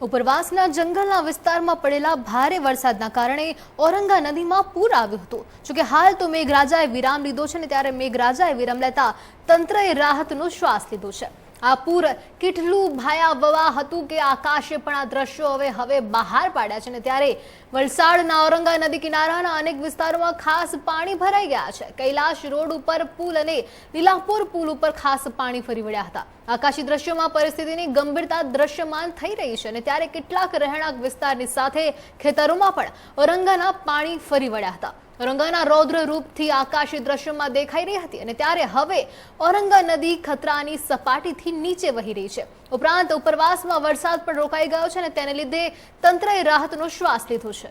ઉપરવાસના જંગલના વિસ્તારમાં પડેલા ભારે વરસાદના કારણે ઔરંગા નદીમાં પૂર આવ્યું હતું. જોકે હાલ તો મેઘરાજાએ વિરામ લીધો છે ને ત્યારે મેઘરાજાએ વિરામ લેતા તંત્રએ રાહતનો શ્વાસ લીધો છે. આ પૂર કેટલું ભયાવવા હતું કે આકાશે પણ આ દ્રશ્યો હવે હવે બહાર પાડ્યા છે ને ત્યારે વલસાડના ઔરંગા નદી કિનારાના અનેક વિસ્તારોમાં ખાસ પાણી ભરાઈ ગયા છે. કૈલાશ રોડ ઉપર પુલ અને લીલાપુર પુલ ઉપર ખાસ પાણી ફરી વળ્યા હતા. આકાશી દ્રશ્યોમાં પરિસ્થિતિની ગંભીરતા દ્રશ્યમાન થઈ રહી છે અને ત્યારે કેટલાક રહેણાંક વિસ્તારની સાથે ખેતરોમાં પણ ઔરંગાના પાણી ફરી વળ્યા હતા. ઔરંગાના રૌદ્ર રૂપથી આકાશી દ્રશ્યમાં દેખાઈ રહી હતી અને ત્યારે હવે ઔરંગા નદી ખતરાની સપાટીથી નીચે વહી રહી છે. ઉપરાંત ઉપરવાસમાં વરસાદ પણ રોકાઈ ગયો છે અને તેને લીધે તંત્રએ રાહતનો શ્વાસ લીધો છે.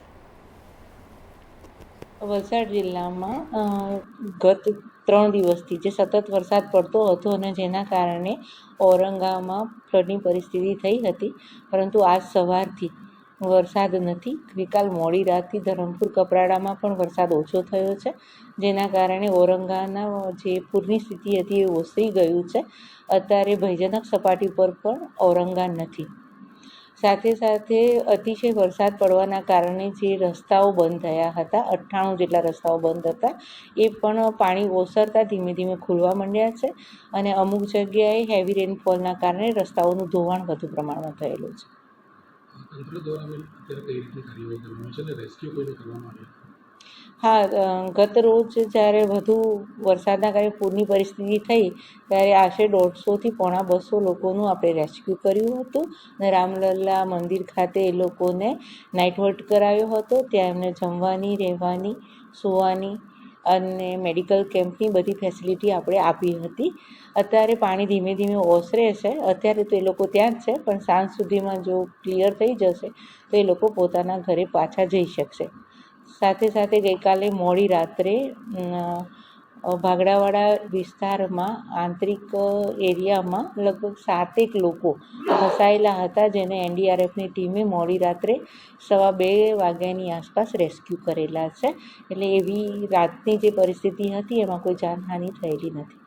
વલસાડ જિલ્લામાં ગત ત્રણ દિવસથી જે સતત વરસાદ પડતો હતો અને જેના કારણે ઔરંગામાં ફ્લડની પરિસ્થિતિ થઈ હતી, પરંતુ આજ સવારથી વરસાદ નથી. ગઈકાલ મોડી રાતથી ધરમપુર કપરાડામાં પણ વરસાદ ઓછો થયો છે, જેના કારણે ઔરંગાના જે પૂરની સ્થિતિ હતી એ ઓસરી ગયું છે. અત્યારે ભયજનક સપાટી પર પણ ઓરંગા નથી. સાથે સાથે અતિશય વરસાદ પડવાના કારણે જે રસ્તાઓ બંધ થયા હતા, અઠ્ઠાણું જેટલા રસ્તાઓ બંધ હતા, એ પણ પાણી ઓસરતા ધીમે ધીમે ખુલવા માંડ્યા છે અને અમુક જગ્યાએ હેવી રેનફોલના કારણે રસ્તાઓનું ધોવાણ વધુ પ્રમાણમાં થયેલું છે. તંત્ર દ્વારા અમે અત્યારે કઈ રીતની કાર્યવાહી કરવામાં છે ને રેસ્ક્યુ કોઈને કરવામાં આવે હા ગત રોજ જ્યારે વધુ વરસાદના કારણે પૂરની પરિસ્થિતિ થઈ, ત્યારે આશરે દોઢસોથી પોણા બસો લોકોનું આપણે રેસ્ક્યુ કર્યું હતું અને રામલલ્લા મંદિર ખાતે એ લોકોને નાઇટ હોલ્ટ કરાવ્યો હતો. ત્યાં એમને જમવાની, રહેવાની, સૂવાની અને મેડિકલ કેમ્પની બધી ફેસિલિટી આપણે આપી હતી. અત્યારે પાણી ધીમે ધીમે ઓસરે છે. અત્યારે તો એ લોકો ત્યાં જ છે, પણ સાંજ સુધીમાં જો ક્લિયર થઈ જશે, તો એ લોકો પોતાના ઘરે પાછા જઈ શકશે. સાથે સાથે ગઈકાલે મોડી રાત્રે ભાગડાવાળા વિસ્તારમાં આંતરિક એરિયામાં લગભગ સાતેક લોકો ફસાયેલા હતા, જેને એનડીઆરએફની ટીમે મોડી રાત્રે સવા બે વાગ્યાની આસપાસ રેસ્ક્યુ કરેલા છે. એટલે એવી રાતની જે પરિસ્થિતિ હતી, એમાં કોઈ જાનહાનિ થયેલી નથી.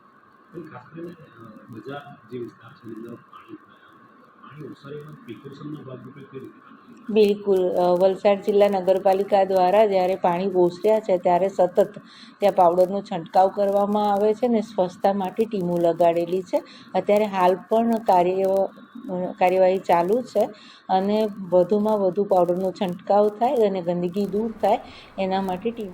બિલકુલ. વલસાડ જિલ્લા નગરપાલિકા દ્વારા જ્યારે પાણી ઓસર્યા છે ત્યારે સતત ત્યાં પાવડરનો છંટકાવ કરવામાં આવે છે ને સ્વચ્છતા માટે ટીમો લગાડેલી છે. અત્યારે હાલ પણ કાર્ય કાર્યવાહી ચાલુ છે અને વધુમાં વધુ પાવડરનો છંટકાવ થાય અને ગંદકી દૂર થાય એના માટે ટીમ